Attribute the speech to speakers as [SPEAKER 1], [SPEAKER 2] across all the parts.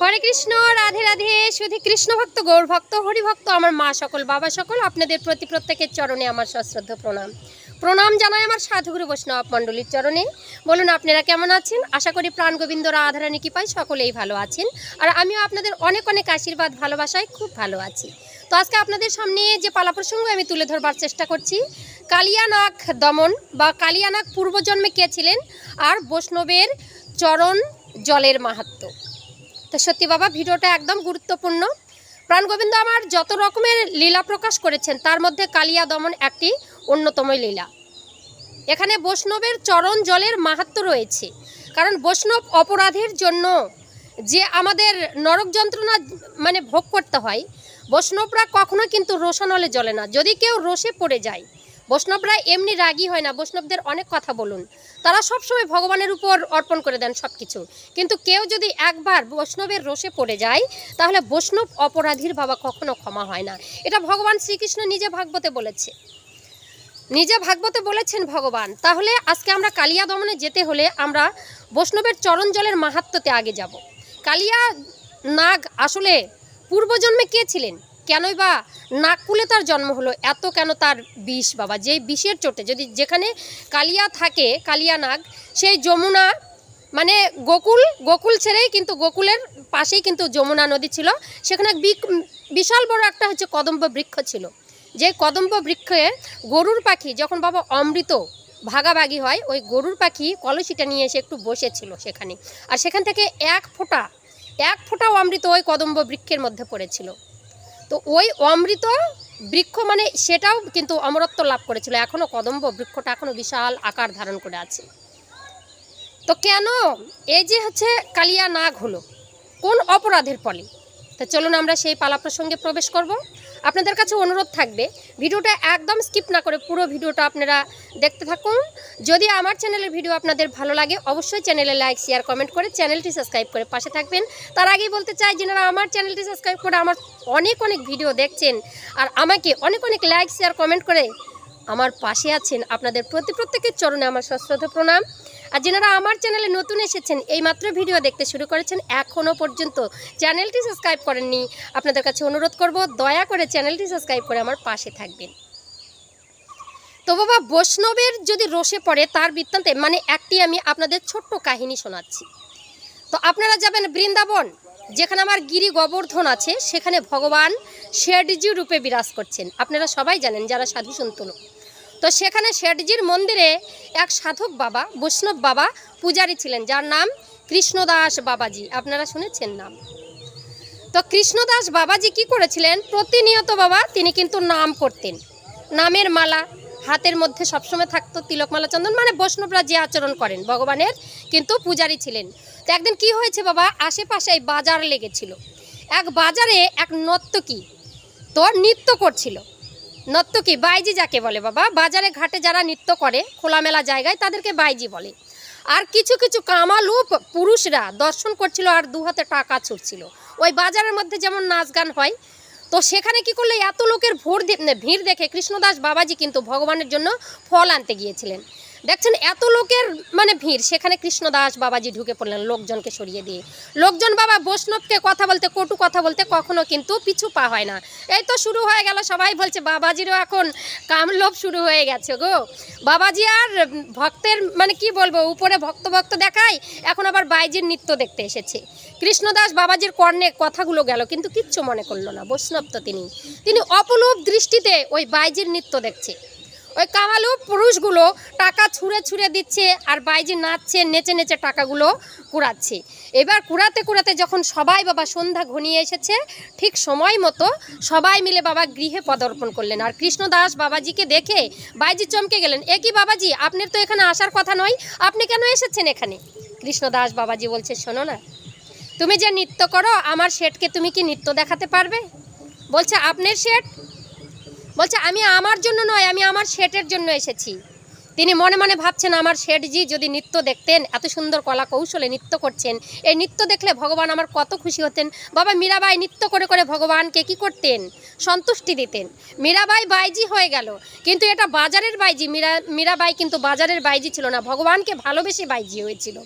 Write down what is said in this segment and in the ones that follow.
[SPEAKER 1] হরে কৃষ্ণ, রাধে রাধে, শুধু কৃষ্ণ ভক্ত, গৌর ভক্ত হরি ভক্ত আমার মা সকল, বাবা সকল, আপনাদের প্রতি প্রত্যেকের চরণে আমার সশ্রদ্ধ প্রণাম। প্রণাম জানাই আমার সাধুগুরু বৈষ্ণব মণ্ডলীর চরণে। বলুন, আপনারা কেমন আছেন? আশা করি প্রাণ গোবিন্দ রাধারানী কৃপায় সকলেই ভালো আছেন। আর আমিও আপনাদের অনেক অনেক আশীর্বাদ, ভালোবাসায় খুব ভালো আছি। তো আজকে আপনাদের সামনে যে পালা প্রসঙ্গ আমি তুলে ধরবার চেষ্টা করছি, কালিয়ানাগ দমন বা কালিয়ানাগ পূর্বজন্মে কে ছিলেন আর বৈষ্ণবের চরণ জলের মাহাত্ম্য তো সত্যি বাবা, ভিডিওটা একদম গুরুত্বপূর্ণ। প্রাণ গোবিন্দ আমার যত রকমের লীলা প্রকাশ করেছেন, তার মধ্যে কালিয়া দমন একটি অন্যতম লীলা। এখানে বৈষ্ণবের চরণ জলের মাহাত্ম রয়েছে। কারণ বৈষ্ণব অপরাধের জন্য যে আমাদের নরক যন্ত্রণা মানে ভোগ করতে হয়, বৈষ্ণবরা কখনো কিন্তু রোশনলে জ্বলে না। যদি কেউ রোষে পড়ে যায় বৈষ্ণবরা এমনি রাগী হয় না, বৈষ্ণবদের অনেক কথা বলুন। তারা সবসময় ভগবানের উপর অর্পণ করে দেন সব কিছু কিন্তু কেউ যদি একবার বৈষ্ণবের রোষে পড়ে যায়, তাহলে বৈষ্ণব অপরাধীর বাবা কখনো ক্ষমা হয় না। এটা ভগবান শ্রীকৃষ্ণ নিজে ভাগবতে বলেছে। নিজে ভাগবতে বলেছেন ভগবান, তাহলে আজকে আমরা কালিয়া দমনে যেতে হলে আমরা বৈষ্ণবের চরণ জলের মাহাত্ম্যতে আগে যাব। কালিয়া নাগ আসলে পূর্বজন্মে কে ছিলেন? কেনই বা নাগকুলে তার জন্ম হলো, এত কেন তার বিষ বাবা? যেই বিষের চোটে, যদি যেখানে কালিয়া থাকে, কালিয়া নাগ, সেই যমুনা মানে গোকুল গোকুল ছেড়েই কিন্তু, গোকুলের পাশেই কিন্তু যমুনা নদী ছিল। সেখানে বিশাল বড় একটা হচ্ছে কদম্ব বৃক্ষ ছিল। যে কদম্ব বৃক্ষে গরুর পাখি যখন বাবা অমৃত ভাগাভাগি হয়, ওই গরুর পাখি কলসিটা নিয়ে এসে একটু বসেছিল সেখানে। আর সেখান থেকে এক ফোঁটা, এক ফোঁটাও অমৃত ওই কদম্ব বৃক্ষের মধ্যে পড়েছিল। তো ওই অমৃত বৃক্ষ মানে সেটাও কিন্তু অমরত্ব লাভ করেছিল। এখনও কদম্ব বৃক্ষটা এখনও বিশাল আকার ধারণ করে আছে। তো কেন? এই যে হচ্ছে কালিয়া নাগ হলো, কোন অপরাধের ফলে? তো চলুন আমরা সেই পালা প্রসঙ্গে প্রবেশ করব। আপনাদের কাছে অনুরোধ থাকবে, ভিডিওটা একদম স্কিপ না করে পুরো ভিডিওটা আপনারা দেখতে থাকুন। যদি আমার চ্যানেলের ভিডিও আপনাদের ভালো লাগে, অবশ্যই চ্যানেলে লাইক শেয়ার কমেন্ট করে চ্যানেলটি সাবস্ক্রাইব করে পাশে থাকবেন। তার আগেই বলতে চাই যেনারা আমার চ্যানেলটি সাবস্ক্রাইব করে আমার অনেক অনেক ভিডিও দেখছেন, আর আমাকে অনেক অনেক লাইক শেয়ার কমেন্ট করে আমার পাশে আছেন আপনাদের প্রতি প্রত্যেকের চরণে আমার সশ্রদ্ধ প্রণাম। আর যেনারা আমার চ্যানেলে নতুন এসেছেন, এইমাত্র ভিডিও দেখতে শুরু করেছেন এখনও পর্যন্ত চ্যানেলটি সাবস্ক্রাইব করেননি, আপনাদের কাছে অনুরোধ করব, দয়া করে চ্যানেলটি সাবস্ক্রাইব করে আমার পাশে থাকবেন। তো বাবা, বৈষ্ণবের যদি রসে পড়ে, তার বৃত্তান্তে মানে একটি আমি আপনাদের ছোট্ট কাহিনী শোনাচ্ছি। তো আপনারা যাবেন বৃন্দাবন যেখানে আমার গিরি গোবর্ধন আছে, সেখানে ভগবান শেঠজি রূপে বিরাজ করছেন। আপনারা সবাই জানেন যারা সাধু সন্ত তো সেখানে শেঠজির মন্দিরে এক সাধক বাবা, বৈষ্ণব বাবা পূজারী ছিলেন, যার নাম কৃষ্ণদাস বাবাজি। আপনারা শুনেছেন নাম। তো কৃষ্ণদাস বাবাজি কি করেছিলেন? প্রতিনিয়ত বাবা তিনি কিন্তু নাম করতেন। নামের মালা হাতের মধ্যে সবসময় থাকতো তিলকমালা চন্দন মানে বৈষ্ণবরা যে আচরণ করেন, ভগবানের কিন্তু পূজারী ছিলেন। তো একদিন কি হয়েছে বাবা? আশেপাশে বাজার লেগেছিল। এক বাজারে এক নর্তকী তো নৃত্য করছিল। নর্তকী বাইজি যাকে বলে বাবা, বাজারে ঘাটে যারা নৃত্য করে, খোলামেলা জায়গায়, তাদেরকে বাইজি বলে। আর কিছু কিছু কামালুপ পুরুষরা দর্শন করছিল আর দু হাতে টাকা ছুটছিল। ওই বাজারের মধ্যে যেমন নাচ গান হয় তো সেখানে কি করলে এত লোকের ভোর ভিড় দেখে কৃষ্ণদাস বাবাজি কিন্তু ভগবানের জন্য ফল আনতে গিয়েছিলেন। দেখছেন, এত লোকের মানে ভিড়। সেখানে কৃষ্ণদাস বাবাজি ঢুকে পড়লেন লোকজনকে সরিয়ে দিয়ে। লোকজন বাবা বৈষ্ণবকে কথা বলতে, কটু কথা বলতে কখনো কিন্তু পিছু পা হয় না। এই তো শুরু হয়ে গেল, সবাই বলছে, বাবাজিরও এখন কামলোভ শুরু হয়ে গেছে গো। বাবাজি আর ভক্তের মানে কি বলব, উপরে ভক্ত ভক্ত দেখায়, এখন আবার বাইজির নৃত্য দেখতে এসেছে। কৃষ্ণদাস বাবাজির কর্ণে কথাগুলো গেল, কিন্তু কিচ্ছু মনে করল না, বৈষ্ণব তো তিনি। তিনি অপলোপ দৃষ্টিতে ওই বাইজির নৃত্য দেখছে। ওই কামালু পুরুষগুলো টাকা ছুঁড়ে ছুঁড়ে দিচ্ছে আর বাইজি নাচছে, নেচে নেচে টাকাগুলো কুড়াচ্ছে। এবার কুড়াতে কুড়াতে যখন সবাই বাবা সন্ধ্যা ঘনিয়ে এসেছে, ঠিক সময় মতো সবাই মিলে বাবা গৃহে পদার্পণ করলেন। আর কৃষ্ণদাস বাবাজিকে দেখে বাইজি চমকে গেলেন, এ কি বাবাজি, আপনার তো এখানে আসার কথা নয়, আপনি কেন এসেছেন এখানে? কৃষ্ণদাস বাবাজি বলছে, শোনো না, তুমি যে নৃত্য করো, আমার শেঠকে তুমি কি নৃত্য দেখাতে পারবে? বলছে, আপনার শেঠ? বলছে, আমি আমার জন্য নয়, আমি আমার শেঠের জন্য এসেছি। তিনি মনে মনে ভাবছেন, আমার শেঠজি যদি নৃত্য দেখতেন, এত সুন্দর কলা কৌশলে নৃত্য করছেন, এই নৃত্য দেখলে ভগবান আমার কত খুশি হতেন। বাবা মীরাবাই নৃত্য করে করে ভগবানকে কি করতেন? সন্তুষ্টি দিতেন। মীরাবাই বাইজি হয়ে গেল। কিন্তু এটা বাজারের বাইজি, মীরা, মীরাবাই কিন্তু বাজারের বাইজি ছিল না, ভগবানকে ভালোবেসে বাইজি হয়েছিল।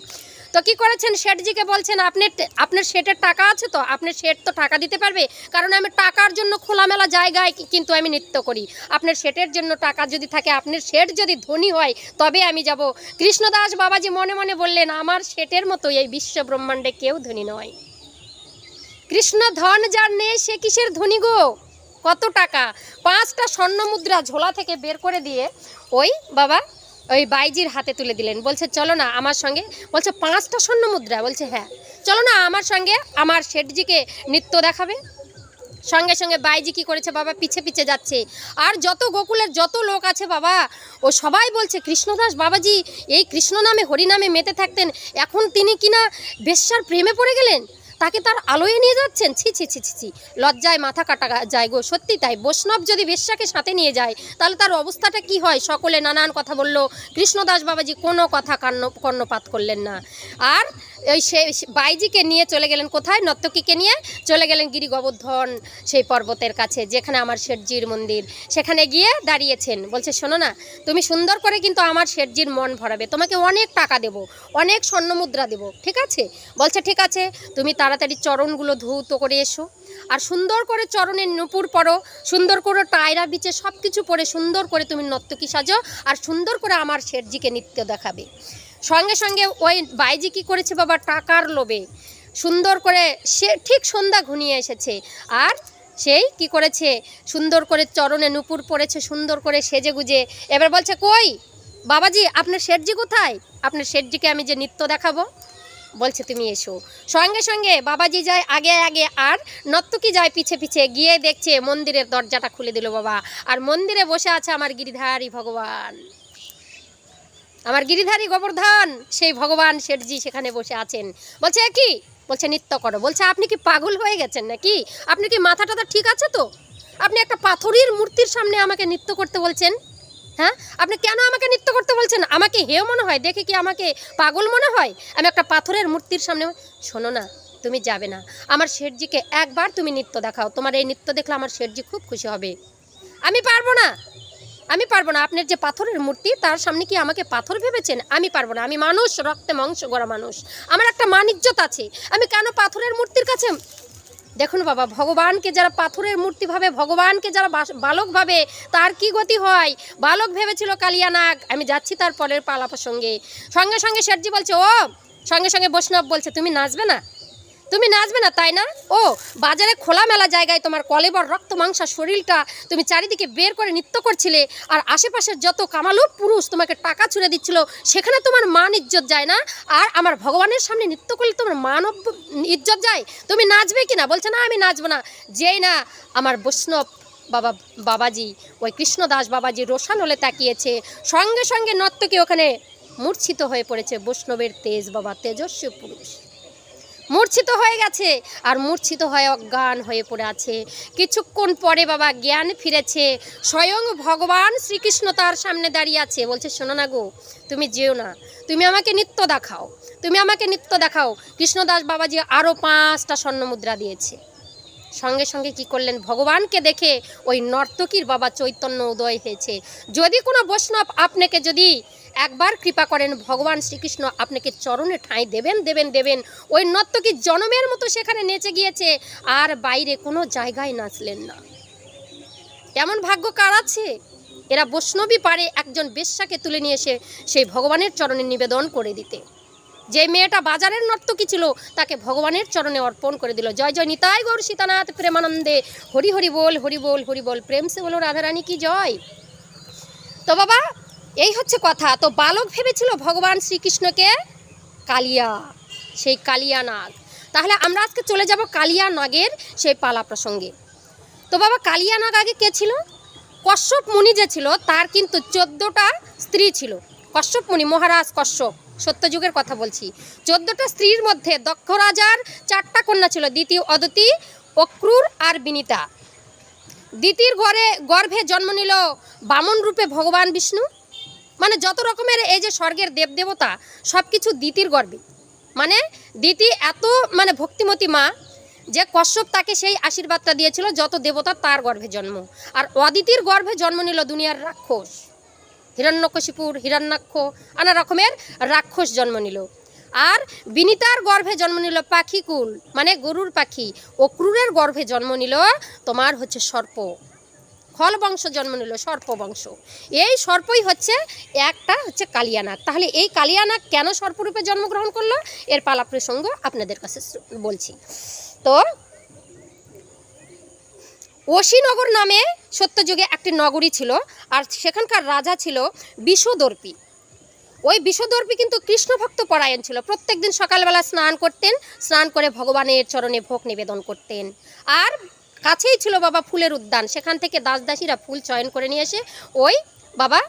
[SPEAKER 1] তো কি করেছেন? শেঠজিকে বলছেন আপনার আপনার শেঠের টাকা আছে তো? আপনার শেঠ তো টাকা দিতে পারবে? কারণ আমি টাকার জন্য খোলামেলা জায়গায় কিন্তু আমি নৃত্য করি। আপনার শেঠের জন্য টাকা যদি থাকে, আপনার শেঠ যদি ধনী হয়, তবে আমি যাব। কৃষ্ণদাস বাবাজি মনে মনে বললেন, আমার শেঠের মতো এই বিশ্ব ব্রহ্মাণ্ডে কেউ ধনী নয়। কৃষ্ণ ধন যার নেই, সে কিসের ধনী গো? কত টাকা? পাঁচটা স্বর্ণ মুদ্রা ঝোলা থেকে বের করে দিয়ে ওই বাবা ওই বাইজির হাতে তুলে দিলেন। বলছে, চলো না আমার সঙ্গে। বলছে, পাঁচটা স্বর্ণ মুদ্রা। বলছে হ্যাঁ। চলো না আমার সঙ্গে, আমার শেঠজিকে নৃত্য দেখাবে। সঙ্গে সঙ্গে বাইজি কি করেছে বাবা? পিছে পিছে যাচ্ছে। আর যত গোকুলের যত লোক আছে বাবা, ও সবাই বলছে, কৃষ্ণদাস বাবাজি, এই কৃষ্ণ নামে, হরি নামে মেতে থাকতেন। এখন তিনি কিনা বেশ্যার প্রেমে পড়ে গেলেন? তাকে তার আলোয় নিয়ে যাচ্ছেন। ছি ছি ছি ছি লজ্জায় মাথা কাটা যায় গো, সত্যি তাই। বৈষ্ণব যদি বেশ্যাকে সাথে নিয়ে যায়, তাহলে তার অবস্থাটা কি হয়? সকলে নানান কথা বলল। কৃষ্ণদাস বাবাজি কোনো কথা কান্ন, কর্ণপাত করলেন না। আর ওই সে বাইজিকে নিয়ে চলে গেলেন কোথায়? নর্তকীকে নিয়ে চলে গেলেন গিরি গোবর্ধন সেই পর্বতের কাছে, যেখানে আমার শেঠজির মন্দির। সেখানে গিয়ে দাঁড়িয়েছেন। বলছে, শোনো না, তুমি সুন্দর করে কিন্তু আমার শেঠজির মন ভরাবে। তোমাকে অনেক টাকা দেব, অনেক স্বর্ণ মুদ্রা দেবো। ঠিক আছে? বলছে, ঠিক আছে। তুমি তাড়াতাড়ি চরণগুলো ধৌত করে এসো। আর সুন্দর করে চরণের নুপুর পরো, সুন্দর করে টায়রা বিচে সব কিছু পরে সুন্দর করে তুমি নর্তকী সাজো, আর সুন্দর করে আমার শেঠজিকে নৃত্য দেখাবে। সঙ্গে সঙ্গে ওই বাইজি কী করেছে বাবা? টাকার লোভে। সুন্দর করে সে ঠিক সন্ধ্যা ঘনিয়ে এসেছে। আর সেই কি করেছে? সুন্দর করে চরণে নুপুর পড়েছে সুন্দর করে সেজে গুজে। এবার বলছে, কই বাবাজি, আপনার শেঠজি কোথায়? আপনার শেঠজিকে আমি যে নৃত্য দেখাবো। বলছে, তুমি এসো। সঙ্গে সঙ্গে বাবাজি যায় আগে আগে, আর নর্তকী যায় পিছে পিছে, গিয়ে দেখছে মন্দিরের দরজাটা খুলে দিল বাবা। আর মন্দিরে বসে আছে আমার গিরিধারী ভগবান। আমার গিরিধারী গোবর্ধন, সেই ভগবান শেঠজি সেখানে বসে আছেন। বলছে, "এ কি? বলছে, নৃত্য করো। বলছে, আপনি কি পাগল হয়ে গেছেন নাকি? আপনি কি মাথাটা টাথা ঠিক আছে তো? আপনি একটা পাথরের মূর্তির সামনে আমাকে নৃত্য করতে বলছেন? হ্যাঁ? আপনি কেন আমাকে নৃত্য করতে বলছেন? আমাকে হেও মনে হয়? দেখে কি আমাকে পাগল মনে হয়? আমি একটা পাথরের মূর্তির সামনে শোনো না, তুমি যাবে না। আমার শেঠজিকে একবার তুমি নৃত্য দেখাও। তোমার এই নৃত্য দেখলে আমার শেঠজি খুব খুশি হবে। আমি পারব না। আমি পারব না। আপনার যে পাথরের মূর্তি, তার সামনে কি আমাকে পাথর ভেবেছেন? আমি পারব না। আমি মানুষ, রক্তে মাংস গড়া মানুষ। আমার একটা মান আছে। আমি কেন পাথরের মূর্তির কাছে দেখুন বাবা, ভগবানকে যারা পাথরের মূর্তি ভাবে, ভগবানকে যারা বালক ভাবে, তার কি গতি হয়? বালক ভেবেছিল কালিয়ানাগ আমি যাচ্ছি তার পরের পালা প্রসঙ্গে সঙ্গে সঙ্গে শেঠজি বলছে, ও! সঙ্গে সঙ্গে বৈষ্ণব বলছে, তুমি নাচবে না? তুমি নাচবে না, তাই না? ও, বাজারে খোলামেলা জায়গায় তোমার কলেবর, রক্ত মাংসা, শরীরটা তুমি চারিদিকে বের করে নৃত্য করছিলে আর আশেপাশের যত কামালো পুরুষ তোমাকে টাকা ছুড়ে দিচ্ছিল, সেখানে তোমার মান ইজ্জত যায় না? আর আমার ভগবানের সামনে নৃত্য করলে তোমার মানব ইজ্জত যায়? তুমি নাচবে কি না? বলছে, না, আমি নাচবো না। যেই না, আমার বৈষ্ণব বাবা, বাবাজি, ওই কৃষ্ণদাস বাবাজি রোশান হলে তাকিয়েছে। সঙ্গে সঙ্গে নর্তকী ওখানে মূর্ছিত হয়ে পড়েছে। বৈষ্ণবের তেজ বাবা, তেজস্বী পুরুষ। মূর্ছিত হয়ে গেছে। আর মূর্ছিত হয়ে অজ্ঞান হয়ে পড়ে আছে। কিছুক্ষণ পরে বাবা জ্ঞান ফিরেছে। স্বয়ং ভগবান শ্রীকৃষ্ণ তার সামনে দাঁড়িয়ে আছে। বলছে, শোনো না গো, তুমি যেও না। তুমি আমাকে নৃত্য দেখাও। তুমি আমাকে নৃত্য দেখাও। কৃষ্ণদাস বাবাজি আরও পাঁচটা স্বর্ণ মুদ্রা দিয়েছে। সঙ্গে সঙ্গে কি করলেন? ভগবানকে দেখে ওই নর্তকীর বাবা চৈতন্য উদয় হয়েছে। যদি কোনো বৈষ্ণব আপনাকে যদি একবার কৃপা করেন, ভগবান শ্রীকৃষ্ণ আপনাকে চরণে ঠাঁই দেবেন দেবেন দেবেন। ওই নর্তকী জনমের মতো সেখানে নেচে গিয়েছে, আর বাইরে কোনো জায়গায় নাচলেন না। এমন ভাগ্য কার আছে? এরা বৈষ্ণবী পারে একজন বেশ্যাকে তুলে নিয়ে এসে সেই ভগবানের চরণে নিবেদন করে দিতে। যে মেয়েটা বাজারের নর্তকী ছিল, তাকে ভগবানের চরণে অর্পণ করে দিল। জয় জয়, নিতাই গৌর সীতানাথ প্রেমানন্দে। হরি হরি বল হরি বল হরি বল। প্রেম সে বলো, রাধারানী কি জয়? তো বাবা এই হচ্ছে কথা। তো বালক ভেবেছিল ভগবান শ্রীকৃষ্ণকে কালিয়া, সেই কালিয়া নাগ। তাহলে আমরা আজকে চলে যাব কালিয়া নাগের সেই পালা প্রসঙ্গে। তো বাবা, কালিয়া নাগ আগে কে ছিল? কশ্যপ মুনি যে ছিল, তার কিন্তু চোদ্দোটা স্ত্রী ছিল। কশ্যপ মুনি, মহারাজ কশ্যপ, সত্যযুগের কথা বলছি। চোদ্দোটা স্ত্রীর মধ্যে দক্ষ রাজার চারটা কন্যা ছিল, দ্বিতীয় অদিতি অক্রুর আর বিনিতা। দ্বিতীয় ঘরে গর্ভে জন্ম নিল বামন রূপে ভগবান বিষ্ণু। মানে যত রকমের এই যে স্বর্গের দেবদেবতা সব কিছু দ্বিতীর গর্বে। মানে দিতি এত মানে ভক্তিমতী মা যে কশ্যপ তাকে সেই আশীর্বাদটা দিয়েছিল যত দেবতা তার গর্ভে জন্ম। আর অদিতির গর্ভে জন্ম নিল দুনিয়ার রাক্ষস। হিরণ্যকশিপুর, হিরণ্যাক্ষ, নানা রকমের রাক্ষস জন্ম নিল। আর বিনিতার গর্ভে জন্ম নিল পাখিকুল মানে গরুর পাখি। অক্রুরের গর্ভে জন্ম নিল তোমার হচ্ছে সর্প। খল বংশ জন্ম নিল সর্প বংশ এই সর্পই হচ্ছে একটা হচ্ছে কালিয়ানাগ। তাহলে এই কালিয়ানাগ কেন সর্পরূপে জন্মগ্রহণ করল? এর পালা প্রসঙ্গ আপনাদের কাছে বলছি। তো, অশীনগর নামে সত্যযুগে একটি নগরী ছিল, আর সেখানকার রাজা ছিল বিশ্বদর্পী। ওই বিশ্বদর্পী কিন্তু কৃষ্ণভক্ত পরায়ণ ছিল। প্রত্যেকদিন সকালবেলা স্নান করতেন, স্নান করে ভগবানের চরণে ভোগ নিবেদন করতেন। আর কাছেই ছিল বাবা ফুলের উদ্যান। সেখান থেকে দাস দাসীরা ফুল চয়ন করে নিয়ে এসে ওই বাবা,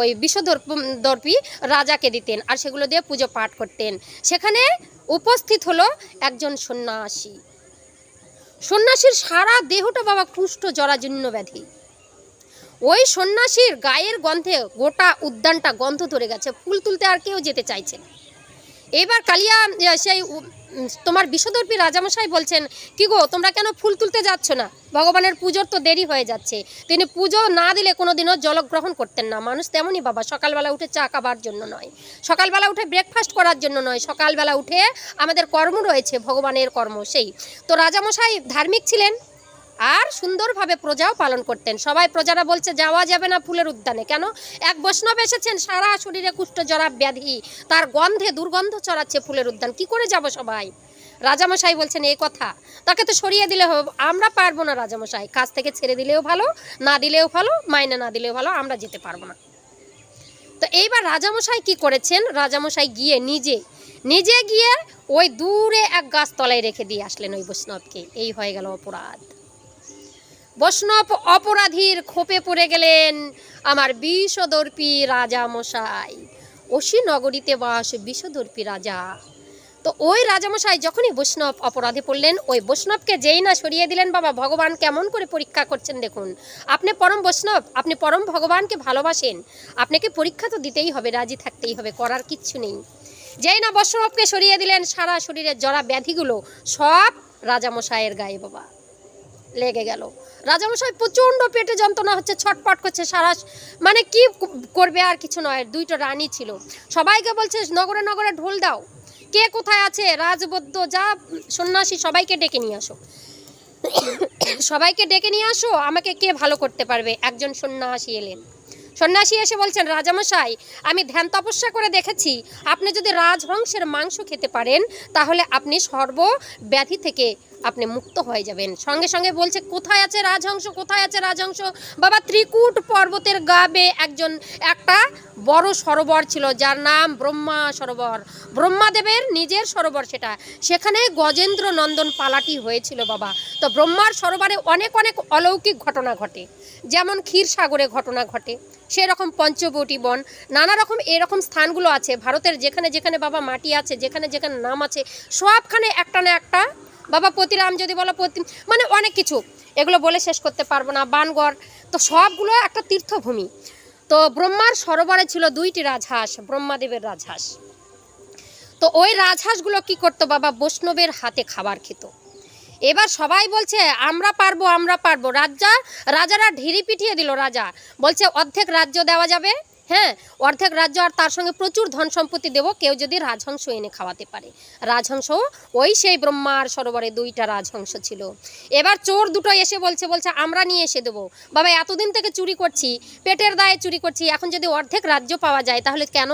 [SPEAKER 1] ওই বিশ্বদর্পী রাজাকে দিতেন আর সেগুলো দিয়ে পুজো পাঠ করতেন। সেখানে উপস্থিত হলো একজন সন্ন্যাসী। সন্ন্যাসীর সারা দেহটা বাবা কুষ্ঠ জরাজীর্ণ ব্যাধি। ওই সন্ন্যাসীর গায়ের গন্ধে গোটা উদ্যানটা গন্ধ ধরে গেছে। ফুল তুলতে আর কেউ যেতে চাইছে না। এবার কালিয়া সেই তোমার বিশ্বদর্পী রাজামশাই বলছেন, কি গো, তোমরা কেন ফুল তুলতে যাচ্ছ না? ভগবানের পুজোর তো দেরি হয়ে যাচ্ছে। তিনি পুজো না দিলে কোনোদিনও জলগ্রহণ করতেন না। মানুষ তেমনই বাবা, সকালবেলা উঠে চা খাবার জন্য নয়। সকালবেলা উঠে ব্রেকফাস্ট করার জন্য নয়। সকালবেলা উঠে আমাদের কর্ম রয়েছে, ভগবানের কর্ম সেই। তো রাজামশাই ধার্মিক ছিলেন? আর সুন্দরভাবে প্রজাও পালন করতেন। সবাই প্রজারা বলছে, যাওয়া যাবে না ফুলের উদ্যানে। কেন? এক বৈষ্ণব এসেছেন, সারা শরীরে কুষ্ঠ জরা ব্যাধি। তার গন্ধে দুর্গন্ধ চড়াচ্ছে ফুলের উদ্যান। কি করে যাব সবাই? রাজামশাই বলছেন এই কথা। তাকে তো সরিয়ে দিলে হবে। আমরা পারব না রাজামশাই। কাজ থেকে ছেড়ে দিলেও ভালো, না দিলেও ভালো, মাইনে না দিলেও ভালো, আমরা যেতে পারব না। তো এইবার রাজামশাই কি করেছেন? রাজামশাই গিয়ে নিজে নিজে গিয়ে ওই দূরে এক গাছ তলায় রেখে দিয়ে আসলেন ওই বৈষ্ণবকে। এই হয়ে গেল অপরাধ। বৈষ্ণব অপরাধীর খোপে পড়ে গেলেন আমার বিষদর্পী রাজা মশাই। অসি নগরীতে বাস বিষদর্পী রাজা। তো ওই রাজামশাই যখনই বৈষ্ণব অপরাধে পড়লেন, ওই বৈষ্ণবকে যেই না সরিয়ে দিলেন, বাবা ভগবান কেমন করে পরীক্ষা করছেন দেখুন। আপনি পরম বৈষ্ণব, আপনি পরম ভগবানকে ভালোবাসেন, আপনাকে পরীক্ষা তো দিতেই হবে, রাজি থাকতেই হবে, করার কিচ্ছু নেই। যেই না বৈষ্ণবকে সরিয়ে দিলেন, সারা শরীরের জরা ব্যাধিগুলো সব রাজামশাইয়ের গায়ে বাবা। লেগে গেল। রাজামশাই প্রচণ্ড পেটে যন্ত্রণা হচ্ছে ছটপট করছে সারা মানে কি করবে আর কিছু নয়, দুইটা রানী ছিল। সবাইকে বলছে, নগরে নগরে ঢোল দাও। কে কোথায় আছে? রাজবদ্ধ, যা সন্ন্যাসী, সবাইকে ডেকে নিয়ে আসো। সবাইকে ডেকে নিয়ে আসো, আমাকে কে ভালো করতে পারবে? একজন সন্ন্যাসী এলেন। সন্ন্যাসী এসে বলছেন, রাজামশাই, আমি ধ্যান তপস্যা করে দেখেছি। আপনি যদি রাজহংসের মাংস খেতে পারেন, তাহলে আপনি সর্ব ব্যাধি থেকে আপনি মুক্ত হয়ে যাবেন। সঙ্গে সঙ্গে বলছে, কোথায় আছে রাজহংস? কোথায় আছে রাজহংস? বাবা, ত্রিকুট পর্বতের গাবে একজন, একটা বড় সরোবর ছিল, যার নাম ব্রহ্মা সরোবর। ব্রহ্মাদেবের নিজের সরোবর সেটা। সেখানে গজেন্দ্র নন্দন পালাটি হয়েছিল বাবা। তো ব্রহ্মার সরোবরে অনেক অনেক অলৌকিক ঘটনা ঘটে। যেমন ক্ষীর সাগরে ঘটনা ঘটে। সেরকম পঞ্চবটি বন। নানা রকম এরকম স্থানগুলো আছে। ভারতের যেখানে যেখানে বাবা মাটি আছে, যেখানে যেখানে নাম আছে, সবখানে একটা না একটা বাবা পতিরাম যদি বলো পতি মানে অনেক কিছু। এগুলো বলে শেষ করতে পারব না। বানগড়, তো সবগুলো একটা তীর্থভূমি। তো ব্রহ্মার সরোবরে ছিল দুইটি রাজহাঁস, ব্রহ্মাদেবের রাজহাঁস। তো ওই রাজহাঁসগুলো কি করতো বাবা? বৈষ্ণবের হাতে খাবার খেত। এবার সবাই বলছে, আমরা পারব আমরা পারব। রাজা, রাজারা ঢিরি পিটিয়ে দিল, রাজা, বলছে অর্ধেক রাজ্য দেওয়া যাবে হ্যাঁ অর্ধেক রাজ্য আর তার সঙ্গে প্রচুর ধন সম্পত্তি দেবো, কেউ যদি রাজহংস এনে খাওয়াতে পারে। রাজহংস, ওই সেই ব্রহ্মার সরোবরে দুইটা রাজহংস ছিল। এবার চোর দুটো এসে বলছে বলছে, আমরা নিয়ে এসে দেবো। বাবা, এতদিন থেকে চুরি করছি, পেটের দায়ে চুরি করছি, এখন যদি অর্ধেক রাজ্য পাওয়া যায়, তাহলে কেন?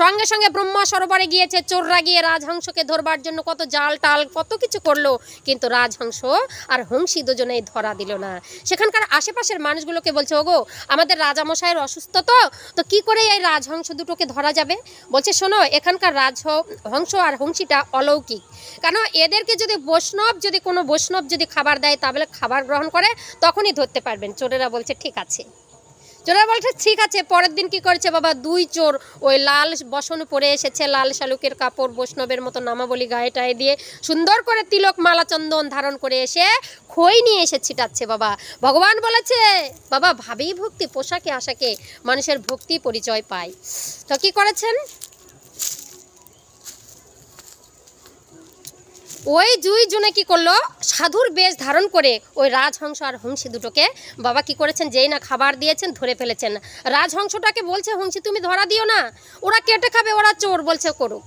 [SPEAKER 1] সঙ্গে সঙ্গে ব্রহ্মা সরোবরে গিয়েছে, চোররা গিয়ে রাজহংসকে ধরবার জন্য কত জাল টাল, কত কিছু করল। কিন্তু রাজহংস আর হংসী দুজনেই ধরা দিল না। সেখানকার আশেপাশের মানুষগুলোকে বলছে, ওগো, আমাদের রাজামশাইয়ের অসুস্থ তো তো কি করে এই রাজহংস দুটোকে ধরা যাবে? বলছে, শোনো, এখানকার রাজহংস আর হংসীটা অলৌকিক। কেন? এদেরকে যদি বৈষ্ণব, যদি কোনো বৈষ্ণব যদি খাবার দেয়, তাহলে খাবার গ্রহণ করে, তখনই ধরতে পারবেন। চোরেরা বলছে, ঠিক আছে। চোরেরা বলছে, ঠিক আছে, পরের দিন কি করেছে বাবা? দুই চোর ওই লাল বসন পরে এসেছে, লাল শালুকের কাপড় বৈষ্ণবের মতো নামাবলি গায়ে টায়ে দিয়ে সুন্দর করে তিলক মালা চন্দন ধারণ করে এসে খই নিয়ে এসে ছিটাচ্ছে বাবা। ভগবান বলেছে, বাবা ভাবেই ভক্তি, পোশাকে, আশাকে মানুষের ভক্তি পরিচয় পায়। তো কি করেছেন? ওই জুই জুনে কি করল? সাধুর বেশ ধারণ করে ওই রাজহংস আর হংসী দুটোকে, বাবা কি করেছেন? যেই না খাবার দিয়েছেন, ধরে ফেলেছেন। রাজহংসটাকে বলছে, হংসী, তুমি ধরা দিও না। ওরা কেটে খাবে, ওরা চোর বলছে, করুক।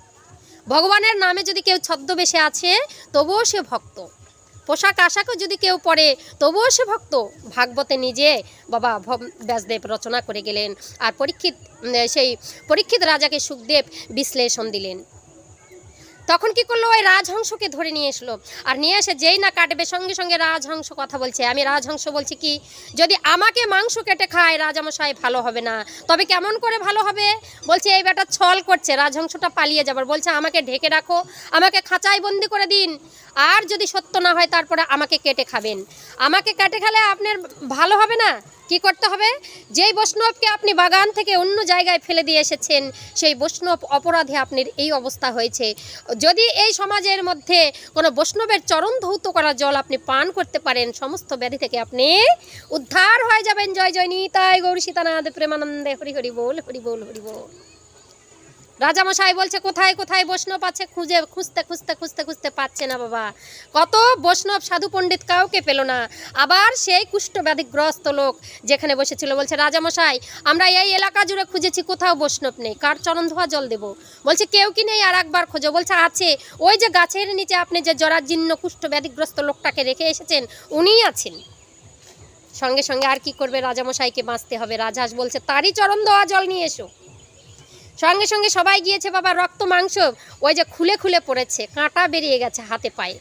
[SPEAKER 1] ভগবানের নামে যদি কেউ ছদ্মবেশে আছে, তবুও সে ভক্ত। পোশাক আশাকও যদি কেউ পরে, তবুও সে ভক্ত। ভাগবতে নিজে বাবা ব্যাসদেব রচনা করে গেলেন। আর পরীক্ষিত সেই পরীক্ষিত রাজাকে সুখদেব বিশ্লেষণ দিলেন। তখন কি করল? ওই রাজহংসকে ধরে নিয়ে এসলো। আর নিয়ে এসে যেই না কাটবে, সঙ্গে সঙ্গে রাজহংস কথা বলছে। আমি রাজহংস বলছি কি, যদি আমাকে মাংস কেটে খায়, রাজামশাই ভালো হবে না। তবে কেমন করে ভালো হবে? বলছে, এই বেটা ছল করছে, রাজহংসটা পালিয়ে যাবার। বলছে, আমাকে ঢেকে রাখো, আমাকে খাঁচায় বন্দি করে দিন। আর যদি সত্য না হয়, তারপরে আমাকে কেটে খাবেন। আমাকে কেটে খেলে আপনার ভালো হবে না? কি করতে হবে? যেই বৈষ্ণবকে আপনি বাগান থেকে অন্য জায়গায় ফেলে দিয়ে এসেছেন, সেই বৈষ্ণব অপরাধে আপনার এই অবস্থা হয়েছে। যদি এই সমাজের মধ্যে কোনো বৈষ্ণবের চরণ ধৌত করা জল আপনি পান করতে পারেন, সমস্ত ব্যাধি থেকে আপনি উদ্ধার হয়ে যাবেন। জয় জয় নিতাই গৌর সীতানাথ, প্রেমানন্দে। হরি হরি বল হরি বল হরি বল। রাজামশাই বলছে, কোথায় কোথায় বৈষ্ণব আছে? খুঁজে, খুঁজতে খুঁজতে খুঁজতে খুঁজতে পাচ্ছে না বাবা। কত বৈষ্ণব সাধু পণ্ডিত কাউকে পেল না। আবার সেই কুষ্ঠব্যাধিগ্রস্ত লোক যেখানে বসেছিল বলছে, রাজামশাই, আমরা এই এলাকা জুড়ে খুঁজেছি, কোথাও বৈষ্ণব নেই। কার চরণ ধোয়া জল দেবো? বলছে, কেউ কি নেই? আর একবার খোঁজো। বলছে, আছে। ওই যে গাছের নিচে আপনি যে জরাজীর্ণ কুষ্ঠব্যাধিগ্রস্ত লোকটাকে রেখে এসেছেন, উনিই আছেন। সঙ্গে সঙ্গে আর কি করবে রাজামশাইকে বাঁচতে হবে। রাজহাঁস বলছে, তারই চরণ দেওয়া জল নিয়ে এসো। সঙ্গে সঙ্গে সবাই গিয়েছে, বাবা, রক্ত, মাংস। ওই যে খুলে খুলে পড়েছে, কাঁটা বেরিয়ে গেছে হাতে পায়ে।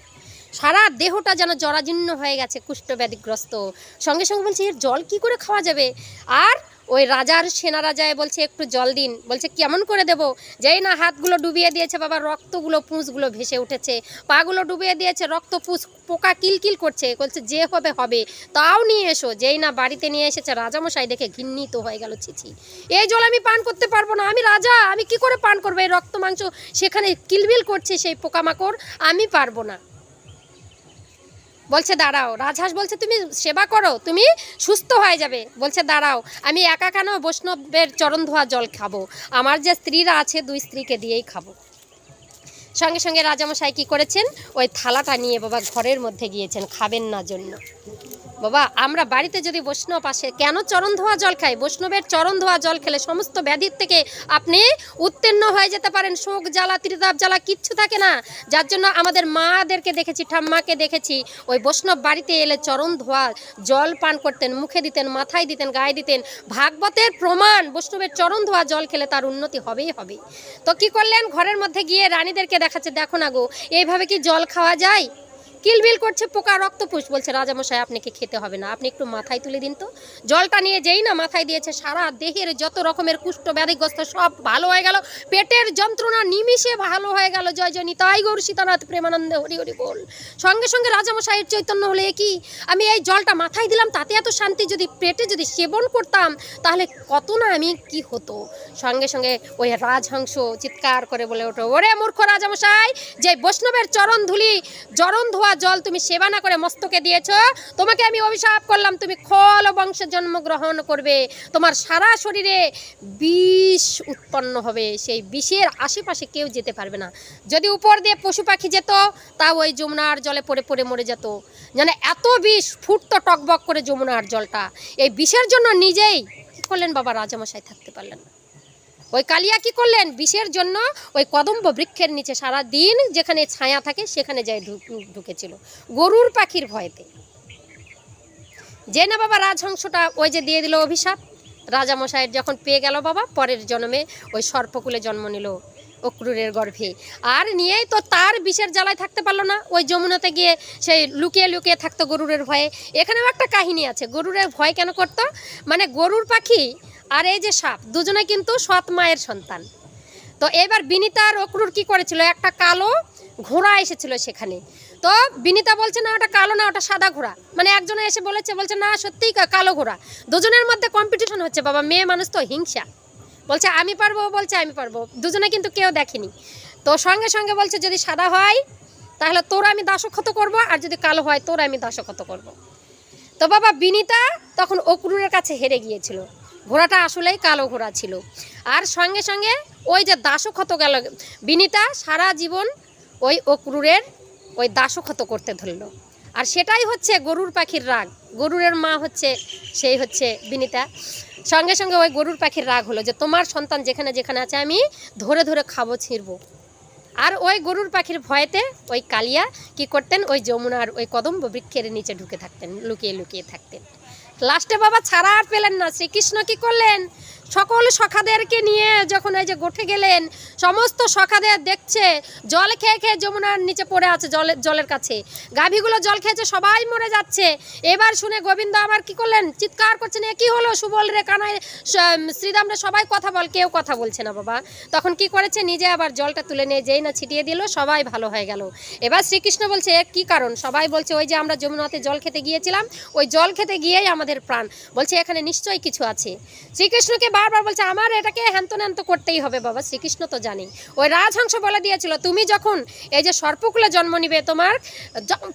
[SPEAKER 1] সারা দেহটা যেন জরাজীর্ণ হয়ে গেছে, কুষ্ঠব্যাধিগ্রস্ত। সঙ্গে সঙ্গে বলছে, এর জল কি করে খাওয়া যাবে? আর ওই রাজার সেনারা যায় বলছে, একটু জল দিন। বলছে, কেমন করে দেব? যেই না হাতগুলো ডুবিয়ে দিয়েছে বাবা, রক্তগুলো, পুঁজগুলো ভেসে উঠেছে। পাগুলো ডুবিয়ে দিয়েছে, রক্ত পুঁজ পোকা কিলকিল করছে। বলছে, যে হবে হবে। তাও নিয়ে এসো। যেই না বাড়িতে নিয়ে এসেছে, রাজামশাই দেখে ঘিন্নিত হয়ে গেল ছিছি। এই জল আমি পান করতে পারব না। আমি রাজা। আমি কি করে পান করব? এই রক্ত মাংস সেখানে কিলবিল করছে সেই পোকামাকড়। আমি পারব না। বলছে, দাঁড়াও। রাজহাঁস বলছে, তুমি সেবা করো, তুমি সুস্থ হয়ে যাবে। বলছে, দাঁড়াও, আমি একা কেন বৈষ্ণবের চরণ ধোয়া জল খাব? আমার যে স্ত্রীরা আছে, দুই স্ত্রীকে দিয়েই খাব। সঙ্গে সঙ্গে রাজামশাই কী করেছেন? ওই থালাটা নিয়ে বাবা ঘরের মধ্যে গিয়েছেন, খাবেন না জন্য। বাবা, আমরা বাড়িতে যদি বৈষ্ণব আসে, কেন চরণ ধোয়া জল খাই বৈষ্ণবের চরণ ধোয়া জল খেলে সমস্ত ব্যাধির থেকে আপনি উত্তীর্ণ হয়ে যেতে পারেন। শোক, জ্বালা ত্রিতাপ জ্বালা কিচ্ছু থাকে না। যার জন্য আমাদের মাদেরকে দেখেছি, ঠাম্মাকে দেখেছি। ওই বৈষ্ণব বাড়িতে এলে চরণ ধোয়া জল পান করতেন, মুখে দিতেন, মাথায় দিতেন, গায়ে দিতেন। ভাগবতের প্রমাণ, বৈষ্ণবের চরণ ধোয়া জল খেলে তার উন্নতি হবেই হবে। তো কি করলেন? ঘরের মধ্যে গিয়ে রানীদেরকে দেখাচ্ছে, দেখো না গো, এইভাবে কি জল খাওয়া যায়? কিলবিল করছে, পোকা রক্তপুষ বলছে রাজামশাই আপনাকে খেতে হবে না? আপনি একটু মাথায় তুলে দিন তো। জলটা নিয়ে যেই না মাথায় দিয়েছে, সারা দেহের যত রকমের কুষ্ঠ ব্যাধিগ্রস্ত সব ভালো হয়ে গেল। পেটের যন্ত্রণা নিমিশে ভালো হয়ে গেল। জয় জয় নিতাই গৌর সীতানাথ প্রেমানন্দে, হরি হরি বল। সঙ্গে সঙ্গে রাজামশাইয়ের চৈতন্য হলে কি? আমি এই জলটা মাথায় দিলাম, তাতে এত শান্তি যদি পেটে যদি সেবন করতাম, তাহলে কত না আমি কি হতো? সঙ্গে সঙ্গে ওই রাজহংস চিৎকার করে বলে ওঠো, ওরে মূর্খ রাজামশাই, যে বৈষ্ণবের চরণ ধুলি চরণ ধোয়া জল তুমি সেবা না করে মস্তকে দিয়েছ। তোমাকে আমি অভিশাপ করলাম, তুমি খল বংশে জন্মগ্রহণ করবে। তোমার সারা শরীরে বিষ উৎপন্ন হবে। সেই বিষের আশেপাশে কেউ যেতে পারবে না। যদি উপর দিয়ে পশু পাখি যেত তা ওই যমুনার জলে পড়ে পড়ে মরে যেত। মানে এত বিষ ফুটতো টকবক করে যমুনার জলটা। এই বিষের জন্য নিজেই কী করলেন বাবা? রাজামশাই থাকতে পারলেন না। ওই কালিয়া কি করলেন? বিষের জন্য ওই কদম্ব বৃক্ষের নিচে সারা দিন যেখানে ছায়া থাকে সেখানে যাই ঢুক- ঢুকেছিল। গরুর পাখির ভয়েতে। যে না বাবা রাজহংসটা ওই যে দিয়ে দিল অভিশাপ। রাজামশাইয়ের যখন পেয়ে গেল বাবা, পরের জন্মে ওই সর্পকুলে জন্ম নিল অক্রুরের গর্ভে। আর নিয়েই তো তার বিষের জ্বালায় থাকতে পারল না। ওই যমুনাতে গিয়ে সেই লুকিয়ে লুকিয়ে থাকতো গরুরের ভয়ে। এখানেও একটা কাহিনী আছে। গরুরের ভয় কেন করতো? মানে গরুর পাখি আর এই যে সাপ, দুজনে কিন্তু সৎ মায়ের সন্তান। তো এবার বিনিতা আর অক্রুর কি করেছিল? একটা কালো ঘোড়া এসেছিল সেখানে। তো বিনিতা বলছে, না, ওটা কালো না, ওটা সাদা ঘোড়া। মানে একজনে এসে বলেছে, বলছে, না, সত্যিই কালো ঘোড়া। দুজনের মধ্যে কম্পিটিশন হচ্ছে, বাবা, মেয়ে মানুষ তো হিংসা। বলছে, আমি পারব? বলছে, আমি পারব। দুজনে কিন্তু কেউ দেখেনি। তো সঙ্গে সঙ্গে বলছে, যদি সাদা হয়, তাহলে তোর আমি দাসক্ষত করব, আর যদি কালো হয়, তোর আমি দাসক্ষত করব। তো বাবা, বিনিতা তখন অক্রুরের কাছে হেরে গিয়েছিল। ঘোড়াটা আসলেই কালো ঘোড়া ছিল। আর সঙ্গে সঙ্গে ওই যে দাসক্ষত গেল, বিনিতা সারা জীবন ওই অক্রুরের ওই দাসক্ষত করতে ধরলো। আর সেটাই হচ্ছে গরুর পাখির রাগ। গরুরের মা হচ্ছে, সেই হচ্ছে বিনিতা। সঙ্গে সঙ্গে ওই গরুর পাখির রাগ হলো যে, তোমার সন্তান যেখানে যেখানে আছে, আমি ধরে ধরে খাব, ছিঁড়বো। আর ওই গরুর পাখির ভয়েতে ওই কালিয়া কি করতেন? ওই যমুনার ওই কদম্ব বৃক্ষের নিচে ঢুকে থাকতেন, লুকিয়ে লুকিয়ে থাকতেন। লাস্টে বাবা ছাড়া আর পেলেন না। শ্রীকৃষ্ণ কি করলেন? সকল সখাদেরকে নিয়ে যখন এই যে গোঠে গেলেন, সমস্ত সখাদের দেখছে, জল খেয়ে খেয়ে যমুনার নিচে পড়ে আছে জলের জলের কাছে। গাভীগুলো জল খেয়েছে, সবাই মরে যাচ্ছে। এবার শুনে গোবিন্দ আবার কি করলেন? চিৎকার করছেন কি হলো সুবল রে কানাই? শ্রীরাম রে, সবাই কথা বল, কেউ কথা বলছে না বাবা। তখন কি করেছে? নিজে আবার জলটা তুলে নিয়ে যেই না ছিটিয়ে দিল, সবাই ভালো হয়ে গেল। এবার শ্রীকৃষ্ণ বলছে এর কি কারণ? সবাই বলছে, ওই যে আমরা যমুনাতে জল খেতে গিয়েছিলাম, ওই জল খেতে গিয়েই আমাদের প্রাণ। বলছে, এখানে নিশ্চয়ই কিছু আছে। শ্রীকৃষ্ণকে বারবার বলছে, আমার এটাকে হ্যান্ত ন্যান্ত করতেই হবে বাবা, শ্রীকৃষ্ণ তো জানি ওই রাজহংস বলে দিয়েছিল, তুমি যখন এই যে সর্পকুলে জন্ম নিবে, তোমার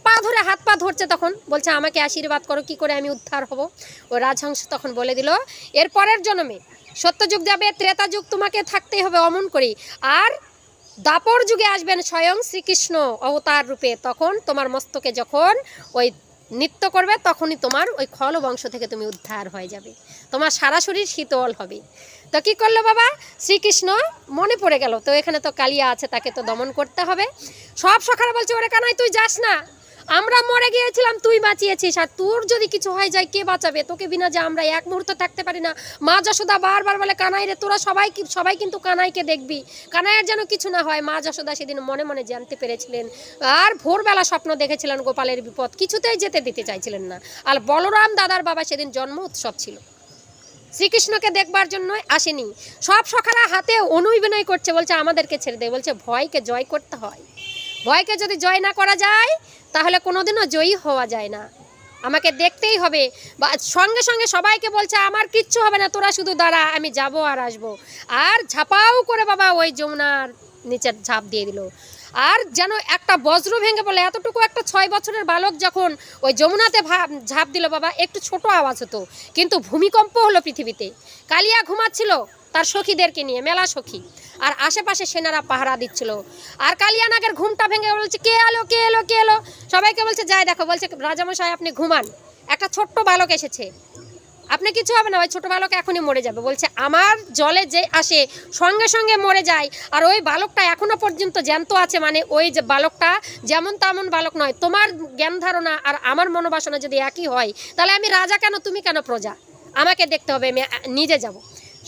[SPEAKER 1] পা ধরে হাত পা ধরছে তখন, বলছে, আমাকে আশীর্বাদ করো, কি করে আমি উদ্ধার হব? ওই রাজহংস তখন বলে দিল, এর পরের জন্মে সত্যযুগ যাবে ত্রেতা যুগ তোমাকে থাকতেই হবে অমন করি আর দাপর যুগে আসবেন স্বয়ং শ্রীকৃষ্ণ অবতার রূপে, তখন তোমার মস্তকে যখন ওই নৃত্য করবে, তখনই তোমার ওই খল বংশ থেকে তুমি উদ্ধার হয়ে যাবে। তোমার সারা শরীর শীতল হবে। তো কী করল বাবা? শ্রীকৃষ্ণ মনে পড়ে গেল, তো এখানে তো কালিয়া আছে, তাকে তো দমন করতে হবে। সব সখারা বলছে, ওরে কানাই, তুই যাস না। আমরা মরে গিয়েছিলাম, তুই বাঁচিয়েছিস। আর তোর যদি কিছু হয়ে যায়, কে বাঁচাবে? তোকে বিনা যে আমরা এক মুহূর্ত থাকতে পারি না। মা যশোদা বারবার বলে কানাই রে তোরা সবাই সবাই কিন্তু কানাইকে দেখবি। কানাইয়ের যেন কিছু না হয়, মা যশোদা সেদিন মনে মনে জানতে পেরেছিলেন। আর ভোরবেলা স্বপ্ন দেখেছিলেন গোপালের বিপদ। কিছুতেই যেতে দিতে চাইছিলেন না। আর বলরাম দাদার বাবা সেদিন জন্ম উৎসব ছিল। শ্রীকৃষ্ণকে দেখবার জন্য আসেনি। সব সখারা হাতে অনুবিনয় করছে, বলছে, আমাদেরকে ছেড়ে দে। বলছে, ভয়কে জয় করতে হয়। ভয়কে যদি জয় না করা যায়, তাহলে কোনোদিনও জয়ী হওয়া যায় না। আমাকে দেখতেই হবে। বা সঙ্গে সঙ্গে সবাইকে বলছে, আমার কিচ্ছু হবে না, তোরা শুধু দাঁড়া, আমি যাব আর আসব। আর ঝাপাও করে বাবা ওই যমুনার নিচের ঝাঁপ দিয়ে দিল। আর যেন একটা বজ্র ভেঙে বলে এতটুকু একটা ছয় বছরের বালক যখন ওই যমুনাতে ঝাঁপ দিল, বাবা, একটু ছোট আওয়াজ হতো, কিন্তু ভূমিকম্প হলো পৃথিবীতে। কালিয়া ঘুমাচ্ছিল তার সখীদেরকে নিয়ে, মেলা সখী। আর আশেপাশে সেনারা পাহারা দিচ্ছিল। আর কালিয়া নাগের ঘুমটা ভেঙে বলছে, কে এলো কে এলো কে এলো? সবাইকে বলছে, যাই দেখো। বলছে, রাজামশাই, আপনি ঘুমান। একটা ছোট্ট বালক এসেছে। আপনি কিছু হবে না, ওই ছোট বালক এখনই মরে যাবে। বলছে, আমার জলে যে আসে, সঙ্গে সঙ্গে মরে যায়। আর ওই বালকটা এখনও পর্যন্ত জ্যান্ত আছে মানে ওই যে বালকটা যেমন তেমন বালক নয়। তোমার জ্ঞান ধারণা আর আমার মনোবাসনা যদি একই হয়, তাহলে আমি রাজা কেন, তুমি কেন প্রজা? আমাকে দেখতে হবে, আমি নিজে যাব।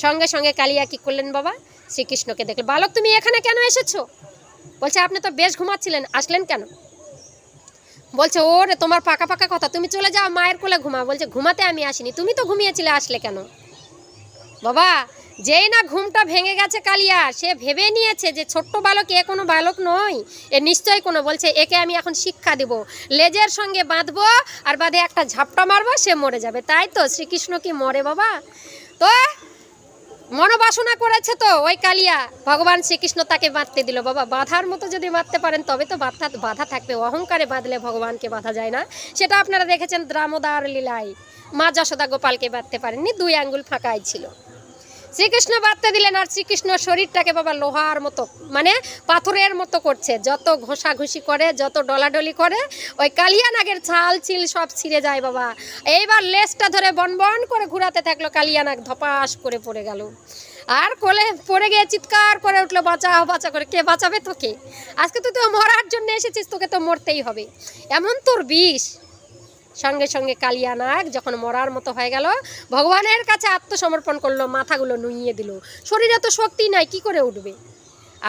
[SPEAKER 1] সঙ্গে সঙ্গে কালিয়া কি করলেন বাবা? শ্রীকৃষ্ণকে দেখলে। বালক, তুমি এখানে কেন এসেছ? বলছে, আপনি তো বেশ ঘুমাচ্ছিলেন, আসলেন কেন? বলছে, ওরে, তোমার পাকা পাকা কথা, তুমি চলে যাও, মায়ের কোলে ঘুমা বলছে, ঘুমাতে আমি আসিনি, তুমি তো ঘুমিয়েছিলে, আসলে কেন? বাবা, যেই না ঘুমটা ভেঙে গেছে কালিয়া, সে ভেবে নিয়েছে যে ছোট্ট বালক এ কোনো বালক নয়, এ নিশ্চয়ই কোনো। বলছে, একে আমি এখন শিক্ষা দেব। লেজের সঙ্গে বাঁধবো, আর বাঁধে একটা ঝাপটা মারবো, সে মরে যাবে। তাই তো, শ্রীকৃষ্ণ কি মরে বাবা? তো মনোবাসনা করেছে তো ওই কালিয়া। ভগবান শ্রীকৃষ্ণ তাকে বাঁধতে দিল। বাবা, বাধার মতো যদি বাঁধতে পারেন, তবে তো বাধা বাধা থাকবে। অহংকারে বাঁধলে ভগবানকে বাঁধা যায় না। সেটা আপনারা দেখেছেন দ্রামোদার লীলায়। মা যশোদা গোপালকে বাঁধতে পারেননি, দুই আঙ্গুল ফাঁকাই ছিল। শ্রীকৃষ্ণ বাঁধতে দিলেন আর শ্রীকৃষ্ণ শরীরটাকে বাবা লোহার মতো মানে পাথরের মতো করছে। যত ঘষাঘষি করে, যত ডলাডলি করে, ওই কালিয়া নাগের ছাল ছিল সব ছিঁড়ে যায় বাবা। এইবার লেজটা ধরে বন বন করে ঘুরাতে থাকল কালিয়া নাগ ধপাস করে পড়ে গেল। আর কোলে পড়ে গিয়ে চিৎকার করে উঠল বাঁচাও বাঁচা করে, কে বাঁচাবে তোকে? আজকে তুই তো মরার জন্য এসেছিস, তোকে তো মরতেই হবে। এমন তোর বিষ। সঙ্গে সঙ্গে কালিয়া নাগ যখন মরার মতো হয়ে গেল, ভগবানের কাছে আত্মসমর্পণ করল, মাথাগুলো নুইয়ে দিল। শরীরে তো শক্তি নাই, কি করে উঠবে?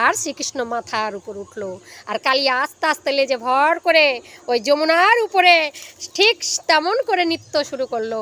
[SPEAKER 1] আর শ্রীকৃষ্ণ মাথার উপর উঠল। আর কালিয়া আস্তে আস্তে লেজে ভর করে ওই যমুনার উপরে ঠিক তেমন করে নৃত্য শুরু করল।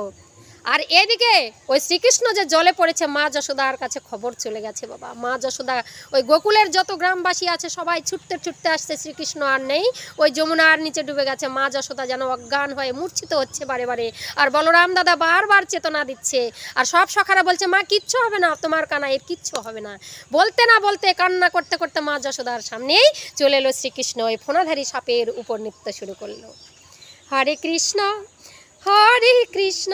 [SPEAKER 1] আর এদিকে ওই শ্রীকৃষ্ণ যে জলে পড়েছে, মা যশোদার কাছে খবর চলে গেছে বাবা। মা যশোদা, ওই গোকুলের যত গ্রামবাসী আছে, সবাই ছুটতে ছুটতে আসছে, শ্রীকৃষ্ণ আর নেই। ওই যমুনার নিচে ডুবে গেছে, মা যশোদা যেন অজ্ঞান হয়ে মূর্ছিত হচ্ছে বারে বারে। আর বলরাম দাদা বারবার চেতনা দিচ্ছে, আর সব সখারা বলছে, মা, কিচ্ছু হবে না, তোমার কানাইয়ের কিচ্ছু হবে না। বলতে না বলতে কান্না করতে করতে মা যশোদার সামনেই চলে এলো শ্রীকৃষ্ণ, ওই ফোনাধারী সাপের উপর নৃত্য শুরু করল। হরে কৃষ্ণ হরে কৃষ্ণ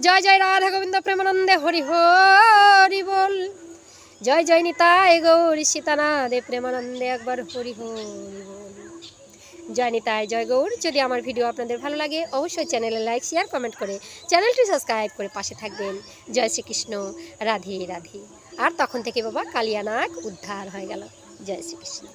[SPEAKER 1] জয় জয় রাধা গোবিন্দ প্রেমানন্দে হরি হরি বল। জয় জয় নিতাই গৌরী সীতানাদে প্রেমানন্দে একবার হরি হরি বল। জয় নিতাই, জয় গৌর। যদি আমার ভিডিও আপনাদের ভালো লাগে, অবশ্যই চ্যানেলে লাইক শেয়ার কমেন্ট করে চ্যানেলটি সাবস্ক্রাইব করে পাশে থাকবেন। জয় শ্রীকৃষ্ণ। রাধে রাধে। আর তখন থেকে বাবা কালিয়ানাক উদ্ধার হয়ে গেল। জয় শ্রীকৃষ্ণ।